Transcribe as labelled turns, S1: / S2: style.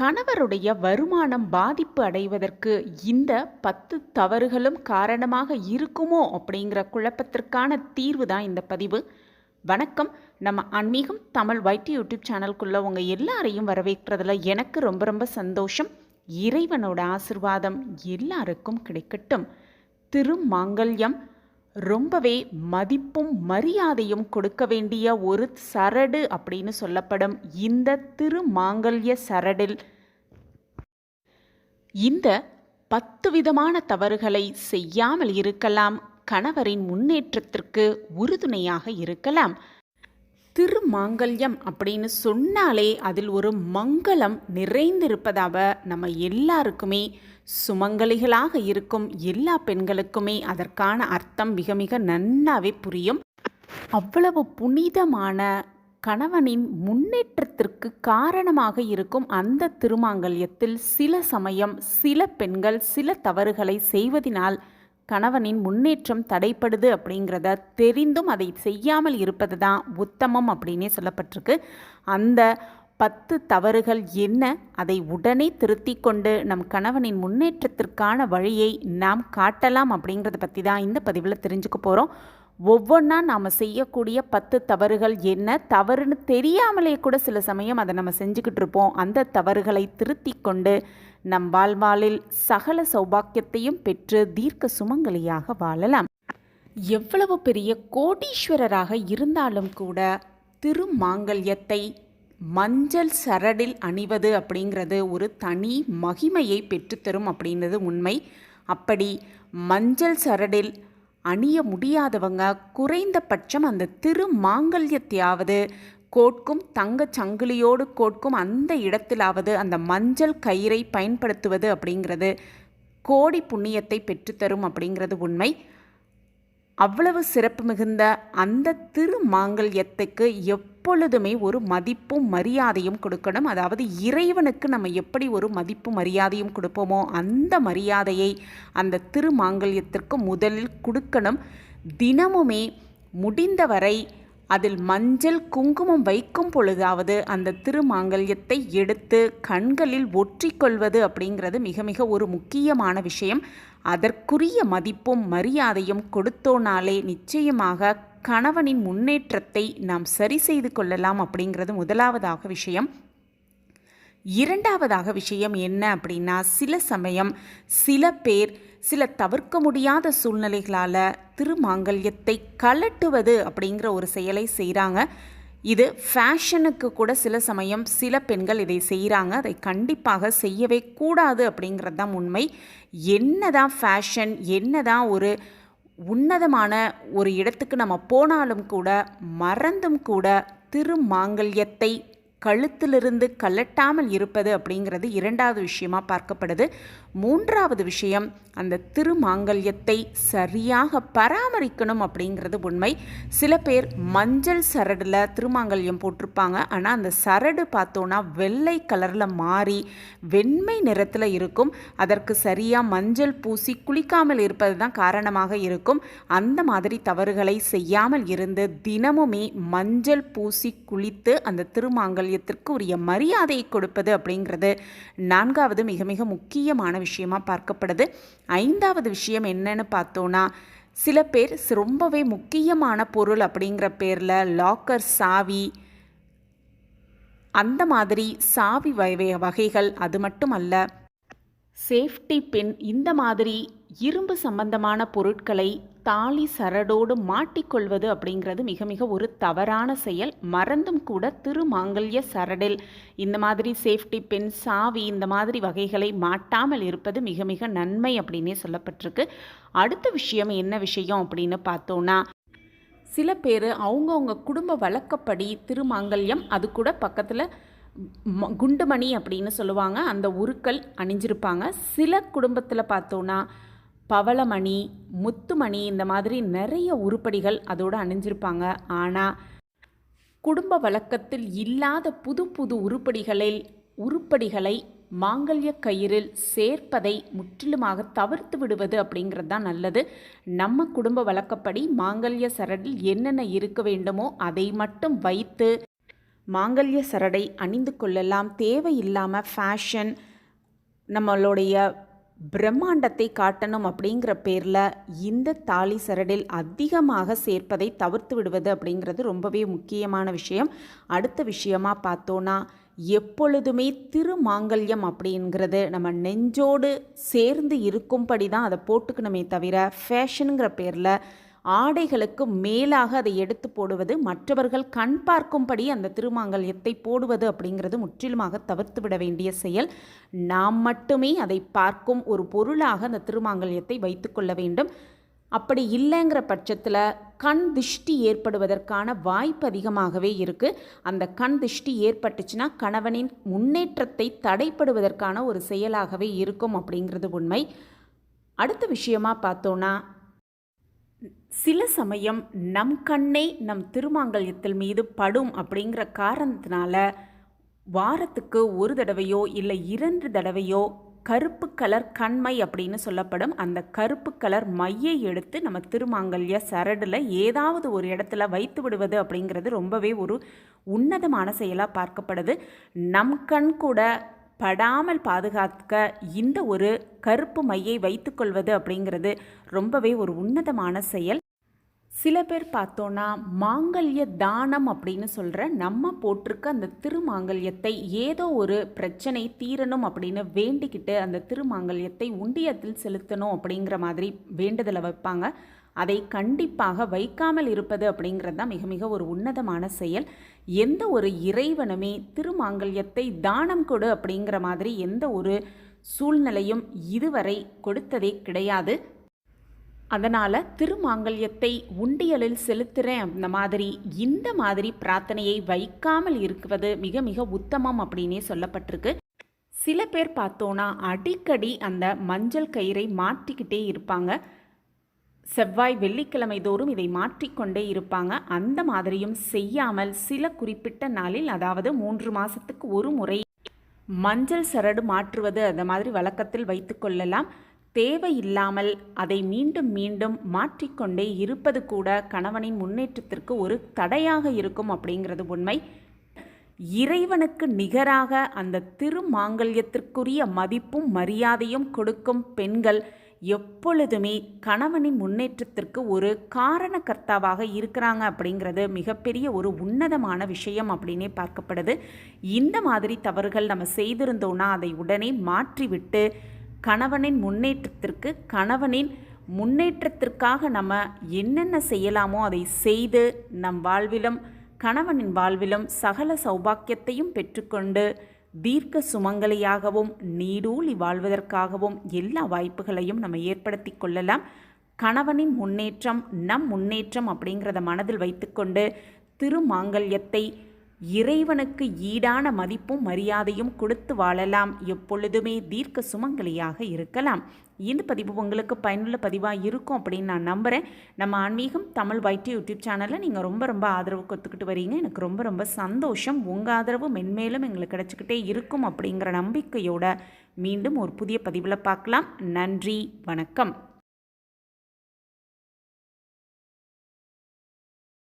S1: கணவருடைய வருமானம் பாதிப்பு அடைவதற்கு இந்த பத்து தவறுகளும் காரணமாக இருக்குமோ அப்படிங்கிற குழப்பத்திற்கான தீர்வு தான் இந்த பதிவு. வணக்கம். நம்ம ஆன்மீகம் தமிழ் வைட்டி யூடியூப் சேனலுக்குள்ள உங்கள் எல்லாரையும் வரவேற்கிறதுல எனக்கு ரொம்ப ரொம்ப சந்தோஷம். இறைவனோட ஆசிர்வாதம் எல்லாருக்கும் கிடைக்கட்டும். திருமாங்கல்யம் ரொம்பவே மதிப்பும் மரியாதையும் கொடுக்க வேண்டிய ஒரு சரடு அப்படின்னு சொல்லப்படும் இந்த திருமாங்கல்ய சரடில். இந்த பத்து விதமான தவறுகளை செய்யாமல் இருக்கலாம் கணவரின் முன்னேற்றத்திற்கு உறுதுணையாக இருக்கலாம். திருமாங்கல்யம் அப்படின்னு சொன்னாலே அதில் ஒரு மங்களம் நிறைந்திருப்பதாக நம்ம எல்லாருக்குமே சுமங்கலிகளாக இருக்கும் எல்லா பெண்களுக்குமே அதற்கான அர்த்தம் மிக மிக நன்னாவே புரியும். அவ்வளவு புனிதமான கணவனின் முன்னேற்றத்திற்கு காரணமாக இருக்கும் அந்த திருமாங்கல்யத்தில் சில சமயம் சில பெண்கள் சில தவறுகளை செய்வதினால் கணவனின் முன்னேற்றம் தடைப்படுது அப்படிங்கிறத தெரிந்தும் அதை செய்யாமல் இருப்பது தான் உத்தமம் அப்படின்னே சொல்லப்பட்டிருக்கு. அந்த பத்து தவறுகள் என்ன? அதை உடனே திருத்தி கொண்டு நம் கணவனின் முன்னேற்றத்திற்கான வழியை நாம் காட்டலாம் அப்படிங்கிறத பற்றி தான் இந்த பதிவில் தெரிஞ்சுக்க போகிறோம் ஒவ்வொன்றா நாம் செய்யக்கூடிய பத்து தவறுகள் என்ன? தவறுன்னு தெரியாமலே கூட சில சமயம் அதை நம்ம செஞ்சுக்கிட்டு இருப்போம். அந்த தவறுகளை திருத்தி கொண்டு நம் வாழ்வாளில் சகல சௌபாக்கியத்தையும் பெற்று தீர்க்க சுமங்கலியாக வாழலாம். எவ்வளவு பெரிய கோடீஸ்வரராக இருந்தாலும் கூட திருமாங்கல்யத்தை மஞ்சள் சரடில் அணிவது அப்படிங்கிறது ஒரு தனி மகிமையை பெற்றுத்தரும் அப்படின்றது உண்மை. அப்படி மஞ்சள் சரடில் அணிய முடியாதவங்க குறைந்தபட்சம் அந்த திரு மாங்கல்யத்தையாவது கோட்கும் தங்கச் சங்கிலியோடு கோட்கும் அந்த இடத்திலாவது அந்த மஞ்சள் கயிறை பயன்படுத்துவது அப்படிங்கிறது கோடி புண்ணியத்தை பெற்றுத்தரும் அப்படிங்கிறது உண்மை. அவ்வளவு சிறப்பு மிகுந்த அந்த திருமாங்கல்யத்துக்கு எப்பொழுதுமே ஒரு மதிப்பும் மரியாதையும் கொடுக்கணும். அதாவது இறைவனுக்கு நம்ம எப்படி ஒரு மதிப்பு மரியாதையும் கொடுப்போமோ அந்த மரியாதையை அந்த திருமாங்கல்யத்திற்கு முதலில் கொடுக்கணும். தினமுமே முடிந்தவரை அதில் மஞ்சள் குங்குமம் வைக்கும் பொழுதாவது அந்த திருமாங்கல்யத்தை எடுத்து கண்களில் ஒற்றிக்கொள்வது அப்படிங்கிறது மிக மிக ஒரு முக்கியமான விஷயம். அதற்குரிய மதிப்பும் மரியாதையும் கொடுத்தோனாலே நிச்சயமாக கணவனின் முன்னேற்றத்தை நாம் சரி செய்து கொள்ளலாம் அப்படிங்கிறது முதலாவதாக விஷயம். இரண்டாவதாக விஷயம் என்ன அப்படின்னா சில சமயம் சில பேர் சில தவிர்க்க முடியாத சூழ்நிலைகளால் திருமாங்கல்யத்தை கலட்டுவது அப்படிங்கிற ஒரு செயலை செய்கிறாங்க இது ஃபேஷனுக்கு கூட சில சமயம் சில பெண்கள் இதை செய்கிறாங்க. அதை கண்டிப்பாக செய்யவே கூடாது அப்படிங்கிறது தான் உண்மை. என்னதான் ஃபேஷன் என்னதான் ஒரு உன்னதமான ஒரு இடத்துக்கு நம்ம போனாலும் கூட மறந்தும் கூட திருமாங்கல்யத்தை கழுத்திலிருந்து கலட்டாமல் இருப்பது அப்படிங்கிறது இரண்டாவது விஷயமா பார்க்கப்படுது. மூன்றாவது விஷயம் அந்த திருமாங்கல்யத்தை சரியாக பராமரிக்கணும் அப்படிங்கிறது உண்மை. சில பேர் மஞ்சள் சரடில் திருமாங்கல்யம் போட்டிருப்பாங்க. ஆனால் அந்த சரடு பார்த்தோன்னா வெள்ளை கலரில் மாறி வெண்மை நிறத்தில் இருக்கும். அதற்கு சரியாக மஞ்சள் பூசி குளிக்காமல் இருப்பது தான் காரணமாக இருக்கும். அந்த மாதிரி தவறுகளை செய்யாமல் இருந்து தினமுமே மஞ்சள் பூசி குளித்து அந்த திருமாங்கல்யம் திருமாங்கல்யத்திற்கு உரிய மரியாதையை கொடுப்பது அப்படிங்கிறது நான்காவது மிக மிக முக்கியமான விஷயமா பார்க்கப்படுது. ஐந்தாவது விஷயம் என்னன்னு பார்த்தோன்னா சில பேர் ரொம்பவே முக்கியமான பொருள் அப்படிங்கிற பேரில் லாக்கர் சாவி அந்த மாதிரி சாவி வகை வகைகள் அது மட்டும் அல்ல சேஃப்டி பின் இந்த மாதிரி இரும்பு சம்பந்தமான பொருட்களை தாலி சரடோடு மாட்டிக்கொள்வது அப்படிங்கிறது மிக மிக ஒரு தவறான செயல். மறந்தும் கூட திருமாங்கல்ய சரடில் இந்த மாதிரி சேஃப்டி பின் சாவி இந்த மாதிரி வகைகளை மாட்டாமல் இருப்பது மிக மிக நன்மை அப்படின்னே சொல்லப்பட்டிருக்கு. அடுத்த விஷயம் என்ன விஷயம் அப்படின்னு பார்த்தோன்னா சில பேர் அவங்கவுங்க குடும்ப வழக்கப்படி திருமாங்கல்யம் அது கூட பக்கத்தில் குண்டுமணி அப்படின்னு சொல்லுவாங்க. அந்த உருக்கள் அணிஞ்சிருப்பாங்க. சில குடும்பத்தில் பார்த்தோன்னா பவளமணி முத்துமணி இந்த மாதிரி நிறைய உருப்படிகள் அதோடு அணிஞ்சிருப்பாங்க. ஆனால் குடும்ப வழக்கத்தில் இல்லாத புது புது உருப்படிகளில் உருப்படிகளை மாங்கல்ய கயிறில் சேர்ப்பதை முற்றிலுமாக தவிர்த்து விடுவது அப்படிங்கிறது தான் நல்லது. நம்ம குடும்ப வழக்கப்படி மாங்கல்ய சரடில் என்னென்ன இருக்க வேண்டுமோ அதை மட்டும் வைத்து மாங்கல்ய சரடை அணிந்து கொள்ளலாம். தேவையில்லாமல் ஃபேஷன் நம்மளுடைய பிரம்மாண்டத்தை காட்டணும் அப்படிங்கிற பேரில் இந்த தாலி சரடில் அதிகமாக சேர்ப்பதை தவிர்த்து விடுவது அப்படிங்கிறது ரொம்பவே முக்கியமான விஷயம். அடுத்த விஷயமா பார்த்தோன்னா எப்பொழுதுமே திருமாங்கல்யம் அப்படிங்கிறது நம்ம நெஞ்சோடு சேர்ந்து இருக்கும்படி தான் அதை போட்டுக்கணுமே தவிர ஃபேஷனுங்கிற பேரில் ஆடைகளுக்கு மேலாக அதை எடுத்து போடுவது மற்றவர்கள் கண் பார்க்கும்படி அந்த திருமாங்கல்யத்தை போடுவது அப்படிங்கிறது முற்றிலுமாக தவிர்த்து விட வேண்டிய செயல். நாம் மட்டுமே அதை பார்க்கும் ஒரு பொருளாக அந்த திருமாங்கல்யத்தை வைத்துக்கொள்ள வேண்டும். அப்படி இல்லைங்கிற பட்சத்தில் கண் திஷ்டி ஏற்படுவதற்கான வாய்ப்பு அதிகமாகவே இருக்குது அந்த கண் திஷ்டி ஏற்பட்டுச்சுன்னா கணவனின் முன்னேற்றத்தை தடைப்படுவதற்கான ஒரு செயலாகவே இருக்கும் அப்படிங்கிறது உண்மை. அடுத்த விஷயமா பார்த்தோன்னா சில சமயம் நம் கண்ணே நம் திருமாங்கல்யத்தில் மீது படும் அப்படிங்கிற காரணத்தினால வாரத்துக்கு ஒரு தடவையோ இல்லை இரண்டு தடவையோ கருப்பு கலர் கண்மை அப்படின்னு சொல்லப்படும் அந்த கருப்பு கலர் மையை எடுத்து நம்ம திருமாங்கல்ய சரடில் ஏதாவது ஒரு இடத்துல வைத்து விடுவது அப்படிங்கிறது ரொம்பவே ஒரு உன்னதமான செயலாக பார்க்கப்படுது. நம் கண் கூட படாமல் பாதுகாக்க இந்த ஒரு கருப்பு மையை வைத்துக்கொள்வது அப்படிங்கிறது ரொம்பவே ஒரு உன்னதமான செயல். சில பேர் பார்த்தோன்னா மாங்கல்ய தானம் அப்படின்னு சொல்கிற நம்ம போட்டிருக்க அந்த திருமாங்கல்யத்தை ஏதோ ஒரு பிரச்சனை தீரணும் அப்படின்னு வேண்டிக்கிட்டு அந்த திருமாங்கல்யத்தை உண்டியத்தில் செலுத்தணும் அப்படிங்கிற மாதிரி வேண்டுதலை வைப்பாங்க. அதை கண்டிப்பாக வைக்காமல் இருப்பது அப்படிங்கிறது தான் மிக மிக ஒரு உன்னதமான செயல். எந்த ஒரு இறைவனுமே திருமாங்கல்யத்தை தானம் கொடு அப்படிங்கிற மாதிரி எந்த ஒரு சூழ்நிலையும் இதுவரை கொடுத்ததே கிடையாது. அதனால் திருமாங்கல்யத்தை உண்டியலில் செலுத்துகிறேன் அந்த மாதிரி இந்த மாதிரி பிரார்த்தனையை வைக்காமல் இருக்குவது மிக மிக உத்தமம் அப்படின்னே சொல்லப்பட்டிருக்கு. சில பேர் பார்த்தோன்னா அடிக்கடி அந்த மஞ்சள் கயிறை மாற்றிக்கிட்டே இருப்பாங்க. செவ்வாய் வெள்ளிக்கிழமை தோறும் இதை மாற்றிக்கொண்டே இருப்பாங்க. அந்த மாதிரியும் செய்யாமல் சில குறிப்பிட்ட நாளில் அதாவது மூன்று மாதத்துக்கு ஒரு முறை மஞ்சள் சரடு மாற்றுவது அந்த மாதிரி வழக்கத்தில் வைத்து கொள்ளலாம். தேவையில்லாமல் அதை மீண்டும் மீண்டும் மாற்றிக்கொண்டே இருப்பது கூட கணவனின் முன்னேற்றத்திற்கு ஒரு தடையாக இருக்கும் அப்படிங்கிறது உண்மை. இறைவனுக்கு நிகராக அந்த திருமாங்கல்யத்திற்குரிய மதிப்பும் மரியாதையும் கொடுக்கும் பெண்கள் எப்பொழுதுமே கணவனின் முன்னேற்றத்திற்கு ஒரு காரணக்கர்த்தாவாக இருக்கிறாங்க அப்படிங்கிறது மிகப்பெரிய ஒரு உன்னதமான விஷயம் அப்படின்னே பார்க்கப்படுது. இந்த மாதிரி தவறுகள் நம்ம செய்திருந்தோன்னா அதை உடனே மாற்றிவிட்டு கணவனின் முன்னேற்றத்திற்கு கணவனின் முன்னேற்றத்திற்காக நம்ம என்னென்ன செய்யலாமோ அதை செய்து நம் வாழ்விலும் கணவனின் வாழ்விலும் சகல சௌபாக்கியத்தையும் பெற்றுக்கொண்டு தீர்க்க சுமங்கலியாகவும் நீடூழி வாழ்வதற்காகவும் எல்லா வாய்ப்புகளையும் நம்ம ஏற்படுத்தி கொள்ளலாம். கணவனின் முன்னேற்றம் நம் முன்னேற்றம் அப்படிங்கிறத மனதில் வைத்துக்கொண்டு திருமாங்கல்யத்தை இறைவனுக்கு ஈடான மதிப்பும் மரியாதையும் கொடுத்து வாழலாம். எப்பொழுதுமே தீர்க்க சுமங்கலியாக இருக்கலாம். இந்த பதிவு உங்களுக்கு பயனுள்ள பதிவாக இருக்கும் அப்படின்னு நான் நம்புகிறேன் நம்ம ஆன்மீகம் தமிழ் வைட்டி யூடியூப் சேனலில் நீங்கள் ரொம்ப ரொம்ப ஆதரவு கொடுத்துக்கிட்டு வரீங்க. எனக்கு ரொம்ப ரொம்ப சந்தோஷம். உங்கள் ஆதரவு மென்மேலும் எங்களுக்கு கிடச்சிக்கிட்டே இருக்கும் அப்படிங்கிற நம்பிக்கையோட மீண்டும் ஒரு புதிய பதிவில் பார்க்கலாம். நன்றி. வணக்கம்.